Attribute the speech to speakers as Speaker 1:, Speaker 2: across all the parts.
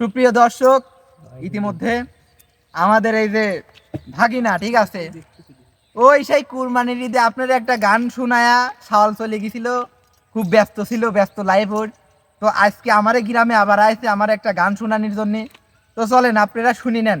Speaker 1: সুপ্রিয় দর্শক, ইতিমধ্যে আমাদের এই যে ভাগিনা, ঠিক আছে? ওই সেই কুরবানির ঈদে আপনার একটা গান শোনায়া সাওয়াল চলে গেছিল, খুব ব্যস্ত ছিল, ব্যস্ত লাইফ তো আজকে আমার গ্রামে আবার আইছে, আমার একটা গান শোনানির জন্য। তো চলেন, আপনারা শুনি নেন।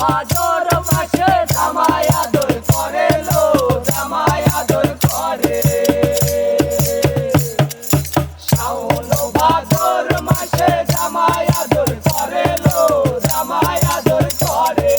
Speaker 2: ভাদর মাসে জামাই আদর করে লো, জামাই আদর করে। শ্রাবণ ভাদর মাসে জামাই আদর করে লো, জামাই আদর করে।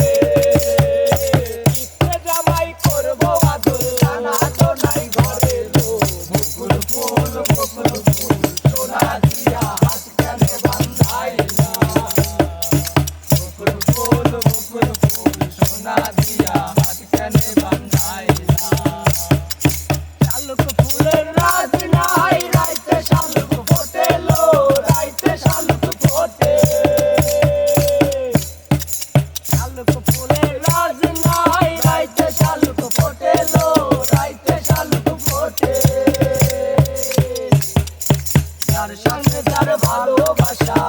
Speaker 2: তার সঙ্গে তার ভালোবাসা।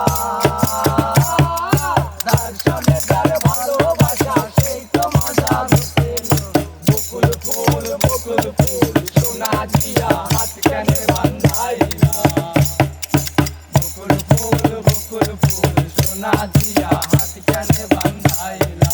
Speaker 2: তার সঙ্গে তার ভালোবাসা, সেই তো মজা বকুল ফুল বকুল ফুল, সোনা দিয়া হাত কেন বান্ধাই না বকুল ফুল বকুল ফুল, সোনা দিয়া হাত কেন বান্ধাই না